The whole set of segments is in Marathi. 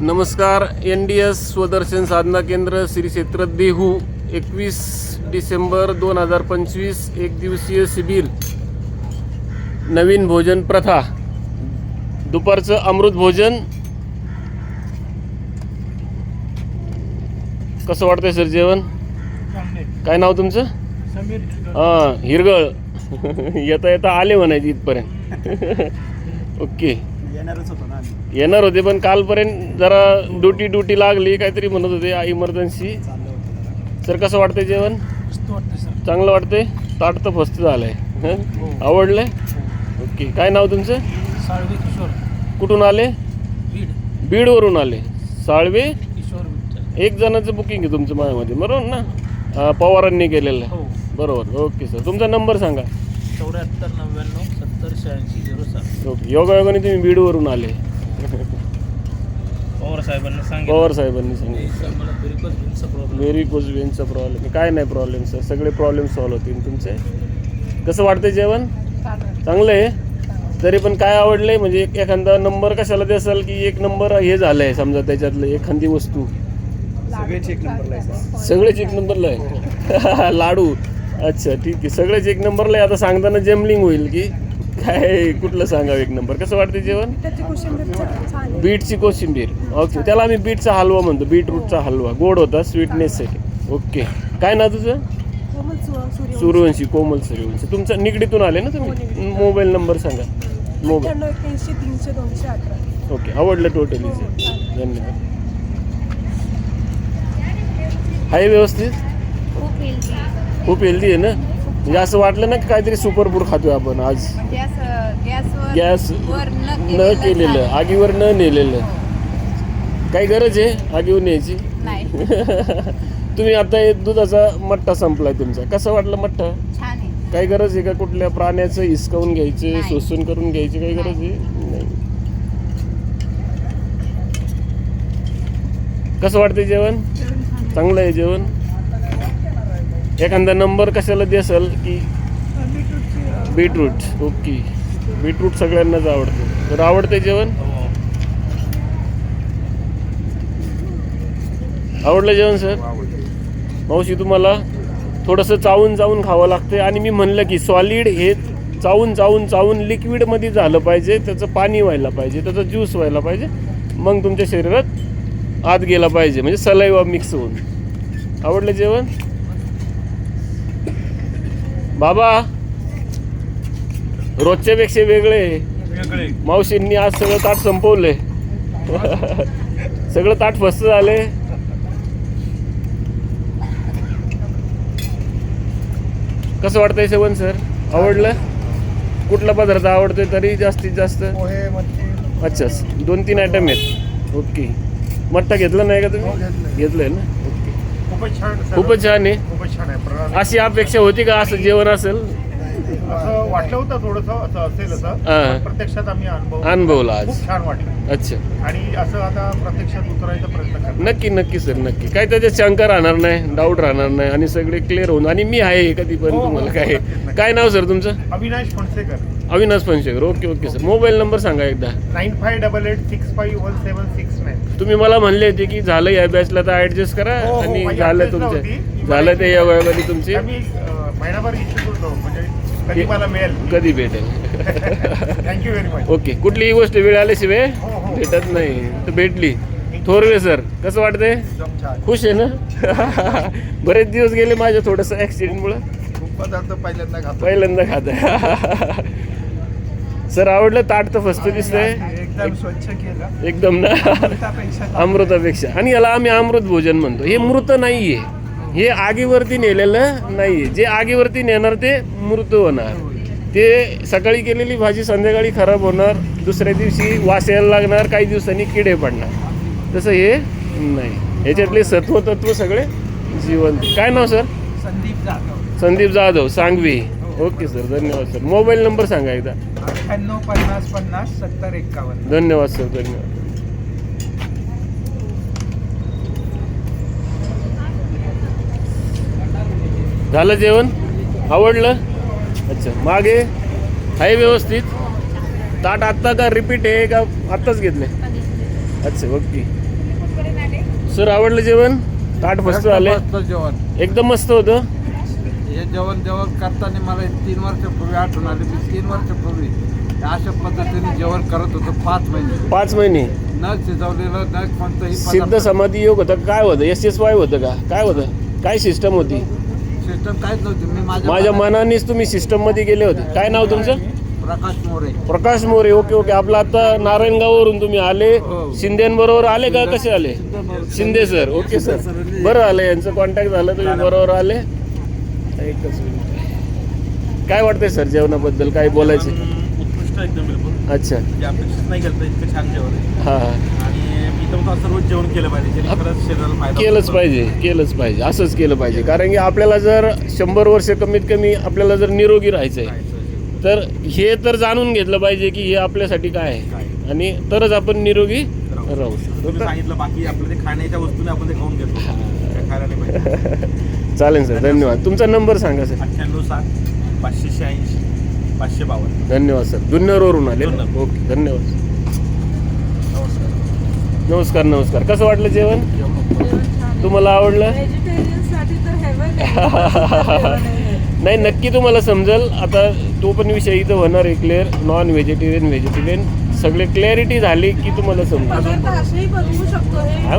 नमस्कार N D S Swadarshan Sadhana Kendra Shri Kshetra Dehu एकवीस डिसेंबर दोन हजार पंचवीस एक दिवसीय शिबिर नवीन भोजन प्रथा दुपारचं अमृत भोजन. कसं वाटतंय सर जेवण? काय नाव तुमचं? हां हिरगळ. येता येता आले म्हणायचे इथपर्यंत. ओके. येणारच होतो ना आम्ही. येणार होते पण कालपर्यंत जरा ड्युटी ड्युटी लागली काहीतरी म्हणत होते इमर्जन्सी चाललं होतं जरा. सर कसं वाटतंय जेवण? मस्त वाटतं सर. चांगलं वाटतंय? ताट तर फस्त झालंय. हं? हो. आवडलंय ओके. काय नाव तुमचं? साळवे किशोर. कुठून आले? बीड. बीडवरून आले. साळवे? किशोर विठ्ठल. एक जणाचं बुकिंग आहे तुमचं माझ्यामध्ये. बरोबर ना? अं, पवारांनी केलेलं आहे. हो. बरोबर. Okay sir. तुमचा नंबर सांगा. चौऱ्याहत्तर नव्याण्णव सत्तर शहाऐंशी झिरो ओके योगायोगाने तुम्ही बीडवरून आले. पवार साहेबांना पवार साहेबांनी सांगितलं. सांगितलं व्हेरी वेनचा प्रॉब्लेम काय नाही प्रॉब्लेम सर सगळे प्रॉब्लेम सॉल्व्ह होतील. तुमचे? कसं वाटतंय जेवण? चांगलं आहे. तरी पण काय आवडलंय? म्हणजे एक एखादा नंबर कशाला द्याल की एक नंबर हे झालंय समजा त्याच्यातलं एखादी वस्तू? सगळेच एक नंबरला आहे सगळेच एक नंबरला आहे. लाडू. अच्छा ठीक आहे. सगळेच एक नंबरला आहे. आता सांगताना जेमलिंग होईल की काय कुठलं सांगावं एक नंबर कसं वाटतं जेवण. बीटची कोशिंबीर. ओके त्याला आम्ही बीटचा हलवा म्हणतो. बीटरूटचा हलवा. गोड होता स्वीटनेससाठी ओके काय ना तुझं? सूर्यवंशी. कोमल सूर्यवंशी. तुमच्या निगडीतून आले ना हो, तुम्ही निगडीतून. मोबाईल नंबर सांगा. मोबाईल. ओके आवडलं टोटली हो, हो. धन्यवाद. आहे व्यवस्थित? खूप हेल्दी खूप हेल्दी आहे ना? म्हणजे असं वाटलं ना की काहीतरी सुपर फूड खातोय आपण आज. म्हणजे गॅस न केलेलं. आगीवर न नेलेलं. काही गरज आहे आगीवर न्यायची? नाही. तुम्ही आता हे दुधाचा मट्टा संपलाय तुमचा. कसं वाटलं मट्टा आहे. काही गरज आहे का कुठल्या प्राण्याचं हिसकावून घ्यायचे. शोषण करून घ्यायची काही गरज आहे? नाही. कसं वाटतंय जेवण? चांगलं आहे जेवण? एखादा नंबर कशाला द्याल की? Beetroot okay. बीटरूट सगळ्यांनाच आवडतं. तर आवडतंय जेवण? आवडलं जेवण सर? मावशी तुम्हाला थोडंसं चावून चावून खावं लागतं आणि मी म्हणलं की सॉलिड हे चावून चावून चावून लिक्विडमध्ये झालं पाहिजे त्याचं पाणी व्हायला पाहिजे त्याचा ज्यूस व्हायला पाहिजे मग तुमच्या शरीरात आत गेला पाहिजे म्हणजे सलाईवा मिक्स होऊन. आवडलं जेवण? बाबा रोजच्यापेक्षा वेगळे. आहे. वेगळे. मावशींनी आज सगळं ताट संपवलंय. सगळं ताट फस्त झाले. कसं वाटतंय सेवन सर? आवडलं? कुठला पदार्थ आवडतोय तरी जास्तीत जास्त? अच्छा दोन तीन आयटम आहेत. ओके. मट्टा घेतला नाही का हो, तुम्ही घेतलंय. घेतलंय ना? ओके. खूपच छान खूपच छान आहे. छान आहे. प्रणाली. अशी अपेक्षा होती का असं जेवण असेल? असं वाटलं होतं थोडस असं असेल असं. पण प्रत्यक्षात आम्ही अनुभव अनुभवलं आज. खूप छान वाटलं. अच्छा. आणि असं आता प्रत्यक्षात उतरायचा प्रयत्न करतो नक्की नक्की सर नक्की. काय त्याच्यात शंका राहणार नाही डाऊट राहणार नाही आणि सगळे क्लिअर होऊन आणि मी आहे कधी पण हो, हो, तुम्हाला काय नक्कीच, नक्कीच. काय नाव सर तुमचं? Avinash Phansekar. Avinash Panchekar okay okay sir. Mobile number सांगा एकदा. Nine five double eight six five one seven six nine. तुम्ही मला म्हणले होते की झालं या बॅचला तर ऍडजस्ट करा हो, आणि झालं adjust तुमचं. नव्हती. झालं ते या वयामध्ये तुमचे? महिनाभर इच्छित होतो. म्हणजे कधी मला मिळेल. कधी भेटेल? थँक्यू व्हेरी मच ओके कुठलीही गोष्ट वेळ आल्याशिवाय हो, हो. भेटत नाही. तर भेटली. थोरवे सर कसं वाटतंय? खुश आहे ना? बरेच दिवस गेले माझ्या थोडंसं पदार्थ पहिल्यांदा खातो. पहिल्यांदा खात सर आवडलं? ताट तर फस्त दिसतंय. एकदम स्वच्छ केलं. एकदम ना? अमृतापेक्षा. आणि याला आम्ही अमृत भोजन म्हणतो. हे मृत नाहीये. हे आगीवरती नेलेलं नाहीये. जे आगीवरती नेणार ते मृत होणार. ते सकाळी केलेली भाजी संध्याकाळी खराब होणार. दुसऱ्या दिवशी वास यायला लागणार. काही दिवसांनी किडे पडणार. तसं हे नाही. याच्यातले सत्व तत्व सगळे जिवंत. काय नाव sir? Sandeep Jadhav. Sandeep Jadhav Sangvi. Okay sir. धन्यवाद सर. मोबाईल नंबर सांगा एकदा. अठ्ठ्याण्णव पन्नास पन्नास सत्तर एक्कावन्न धन्यवाद सर. धन्यवाद. झालं जेवण? आवडलं? अच्छा. मागे? आहे व्यवस्थित. ताट आत्ता का रिपीट आहे का आत्ताच घेतले अच्छा ओके. सर आवडलं जेवण? ताट मस्त आले जेवण. एकदम मस्त होतं. हे जेवण जेवण करताना मला तीन वर्षापूर्वी आठवण आली. मी तीन वर्षापूर्वी अशा पद्धतीने जेवण करत होतो पाच महिने. पाच महिने. न शिजवलेलं न कोणतंही सिद्ध समाधी योग होतं. काय होतं? एस एस वाय होतं का? काय होतं? काय सिस्टम होती? सिस्टम काहीच नव्हती. मी माझ्या मनानेच तुम्ही सिस्टममध्ये गेले होते. काय नाव तुमचं? प्रकाश मोरे. प्रकाश मोरे. ओके ओके आपलं आता नारायणगाववरून तुम्ही आले. हो. शिंदेबरोबर आले का? कसे आले? शिंदे सर. Okay sir. बरं आलं यांचं कॉन्टॅक्ट झालं. तुम्ही बरोबर आले. एकच मिनिट. काय वाटतंय सर जेवणाबद्दल? काय बोलायचे? उत्कृष्ट एकदम बिलकुल. अच्छा. जे अपेक्षित नाही केलं तर इतकं छान जेवण आहे. हा हा. जेवण केलं पाहिजे जेणे खरंच शरीराला फायदा केलंच. पाहिजे केलंच पाहिजे असंच केलं पाहिजे. कारण की आपल्याला जर शंभर वर्ष कमीत कमी आपल्याला जर निरोगी राहायचंय खायचं. तर हे तर जाणून घेतलं पाहिजे की हे आपल्यासाठी काय आहे. आणि तरच आपण निरोगी राहू. शकतो. सांगितलं बाकी खाण्याच्या वस्तूने आपण ते खाऊन घेतो. चालेल सर धन्यवाद. तुमचा नंबर सांगा सर. अठ्ठ्याण्णव सात पाचशे शहाऐंशी पाचशे बावन्न. धन्यवाद सर. जुन्नरवरून आले. ओके धन्यवाद. नमस्कार नमस्कार. कसं वाटलं जेवण? तुम्हाला आवडलं? नाही नक्की तुम्हाला समजेल. आता तो पण विषय इथं होणार आहे क्लिअर नॉन व्हेजिटेरियन व्हेजिटेरियन सगळे क्लॅरिटी झाली की तुम्हाला समजेल. हे. बस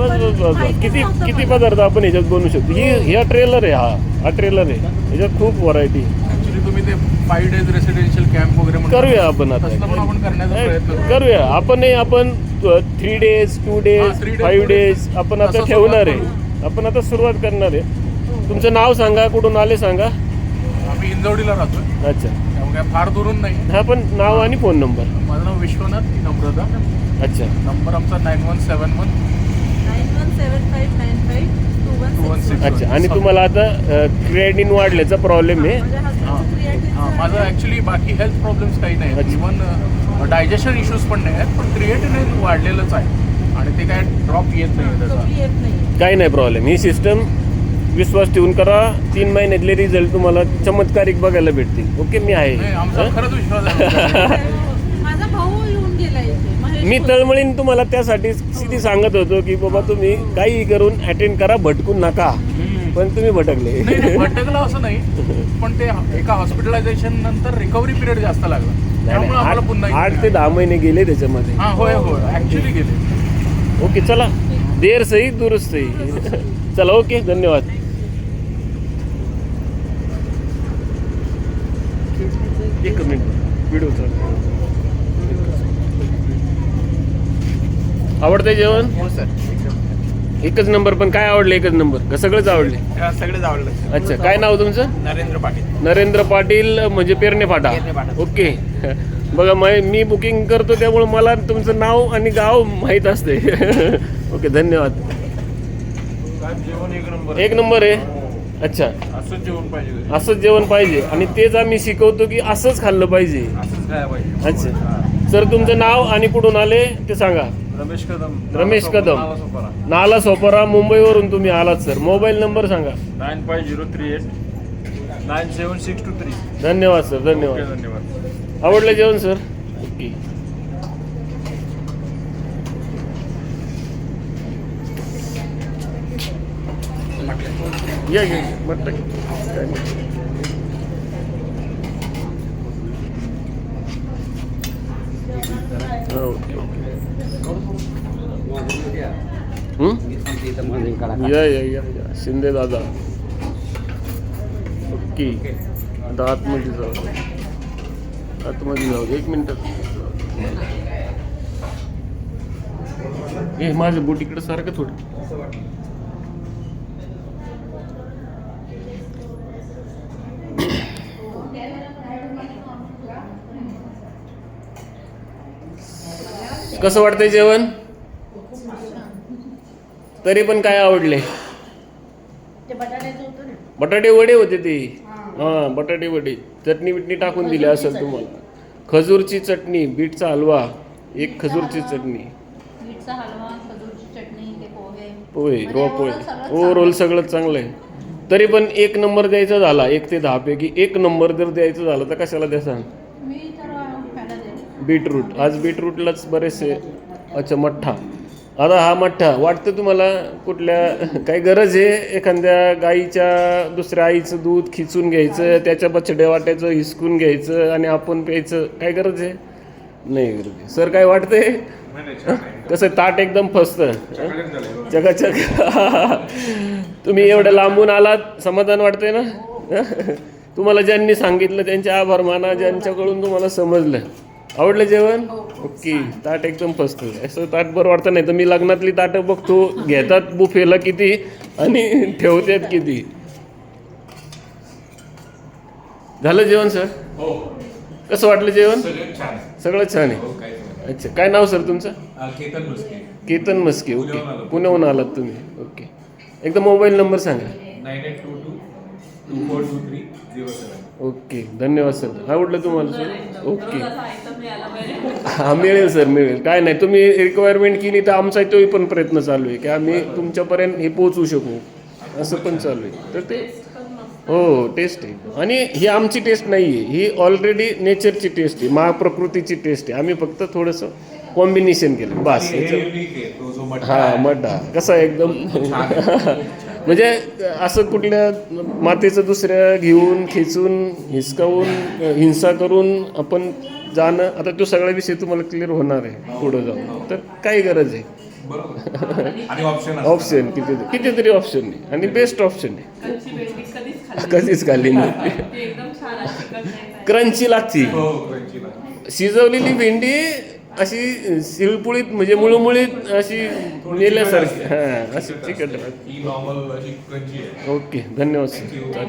बस बस बस. किती किती. पदार्थ आपण ह्याच्यात बनवू शकतो? ही हा ट्रेलर आहे हा. हा ट्रेलर आहे. ह्याच्यात खूप व्हरायटी ऍक्च्युली तुम्ही ते फाईव्ह डेज रेसिडेन्शियल कॅम्प वगैरे म्हणता. करूया आपण आता. पण आपण करण्याचा प्रयत्न नाही. करूया. आपण three days two days three days, five two days. Days आपण आता ठेवणार सुरुवात आहे. आपण आता सुरुवात करणार आहे. तुमचं नाव सांगा कुठून आले सांगा. आम्ही इंदौडीला राहतोय. अच्छा. त्यामुळे काय फार दुरून नाही. हा पण नाव आणि फोन नंबर माझं नाव विश्वनाथ नम्रता. अच्छा. नंबर आमचा nine one seven one nine one seven five nine five two one two one six six अच्छा आणि तुम्हाला आता क्रिएटिन वाढल्याचा प्रॉब्लेम आहे. हां माझं. ॲक्च्युली बाकी हेल्थ प्रॉब्लेम्स काही नाही अच्छा. इवन डायजेशन इश्यूज पण नाही आहेत पण क्रिएटिन वाढलेलंच आहे. आणि ते काय ड्रॉप येत नाही त्याचा. काही नाही प्रॉब्लेम ही सिस्टम विश्वास ठेवून करा. तीन महिन्यातले रिझल्ट तुम्हाला चमत्कारिक बघायला भेटतील. ओके मी आहे. आमचा हं? खरंच विश्वास आहे. माझा भाऊ येऊन गेला इथे महेश मी. तळमळीन तुम्हाला त्यासाठी किती सांगत होतो की बाबा तुम्ही काही करून अटेंड करा भटकू नका. पण तुम्ही भटकले. भटकलं असं नाही. पण ते एका हॉस्पिटलायझेशन नंतर रिकव्हरी पिरियड जास्त लागला. त्यामुळे आम्हाला पुन्हा आठ आठ ते दहा महिने गेले त्याच्यामध्ये. हा होय होय. ऍक्च्युली गेले. ओके चला. देर सही दुरुस्त सही. चला ओके. धन्यवाद. एक मिनिट. व्हिडिओ चालू आवडतंय जेवण? हो सर. एकच नंबर पण काय आवडलं एकच नंबर? का सगळंच आवडले? सगळेच आवडलं. अच्छा काय नाव तुमचं? नरेंद्र पाटील. नरेंद्र पाटील म्हणजे पेरणे फाटा. पेरणे फाटा. ओके. बघा मै मी बुकिंग करतो त्यामुळे मला तुमचं नाव आणि गाव माहीत असते. ओके धन्यवाद. जेवण एक नंबर एक नंबर आहे. अच्छा. असंच जेवण पाहिजे असंच जेवण पाहिजे. आणि तेच आम्ही शिकवतो की असंच खाल्लं पाहिजे. असंच पाहिजे. अच्छा. सर तुमचं नाव आणि कुठून आले ते सांगा. रमेश कदम रमेश कदम. नाला सोपारा मुंबईवरून तुम्ही आलात सर. मोबाईल नंबर सांगा. Nine five zero three eight nine seven six two three. धन्यवाद सर. धन्यवाद. धन्यवाद. आवडलं जेवण सर? ओके. या या या. मटण. काय नाही. हा, ओके ओके हं? या या या या शिंदे दादा ओके आता आतमध्ये जाऊ आतमध्ये जाऊ एक मिनटं हे माझं बोट इकडे सारखं थोडं कसं वाटतंय जेवण? तरी पण काय आवडले? बटाटे वडे होते ते. हां. बटाटे वडे. चटणी बिटणी टाकून दिली असेल तुम्हाला. खजूरची चटणी बीटचा हलवा एक खजूरची चटणी. पोहे. पोहे म्हणजे रवा पोहे. ओव्हरऑल सगळं चांगलं आहे. तरी पण एक नंबर द्यायचा झाला एक ते दहा पैकी एक नंबर जर द्यायचं झालं तर कशाला द्या सांग मी तर खायला देईल बीटरूट. आज बीटरूटलाच बरेचसे अच्छा मठ्ठा. आता हा मठ्ठा वाटतं तुम्हाला कुठल्या काही गरज आहे? एखाद्या गाईच्या दुसऱ्या आईचं दूध खिचून घ्यायचं त्याच्या बछड्या वाट्याचं हिसकून घ्यायचं आणि आपण प्यायचं काय गरज आहे? नाही गरज सर काय वाटतंय? कसं ताट एकदम फसत. चकाचक. तुम्ही एवढं लांबून आलात समाधान वाटतंय ना? तुम्हाला ज्यांनी सांगितलं त्यांचे आभार माना ज्यांच्याकडून तुम्हाला समजलं. आवडलं जेवण? ओके ताट एकदम फसत. असं ताट बरं वाटतं नाही तर मी लग्नातली ताटं बघतो घेतात बुफेला किती आणि ठेवतात किती. झालं जेवण सर? कसं वाटलं जेवण? सगळं छान. आहे. अच्छा काय नाव सर तुमचं? केतन मुस्के. केतन मस्के ओके. पुण्याहून आलो. पुण्याहून आलात तुम्ही ओके. एकदा मोबाईल नंबर सांगा. Nine eight two two two four two three zero seven. Okay धन्यवाद सर. आवडलं तुम्हाला सर? ओके. हा मिळेल सर मिळेल. काय नाही तुम्ही रिक्वायरमेंट केली तर आमचा तोही पण प्रयत्न चालू आहे की आम्ही तुमच्यापर्यंत हे पोचवू शकू. असं पण चालू आहे. तर ते हो टेस्ट आहे. आणि ही आमची टेस्ट नाही आहे ही ऑलरेडी नेचरची टेस्ट आहे. महाप्रकृतीची टेस्ट आहे. आम्ही फक्त थोडंसं कॉम्बिनेशन केलं. बस. हा. मड्डा कसा आहे एकदम? म्हणजे असं कुठल्या मातेचं दुसऱ्या घेऊन खेचून हिसकावून हिंसा करून आपण जाणं आता तो सगळा विषय तुम्हाला क्लिअर होणार आहे पुढं जाऊन. तर काय गरज आहे? बरोबर. आणि ऑप्शन ऑप्शन किती कितीतरी ऑप्शन आहे. आणि बेस्ट ऑप्शन आहे. कधीच खाल्ली कधीच खाल्ली नाही. क्रंची लागती. हो लागते. शिजवलेली भेंडी अशी शिळपुळीत म्हणजे मुळमुळीत अशी नेल्यासारखी. हां अशी चिकट लागते ही नॉर्मल अशी क्रंची आहे. ओके धन्यवाद सर चालेल.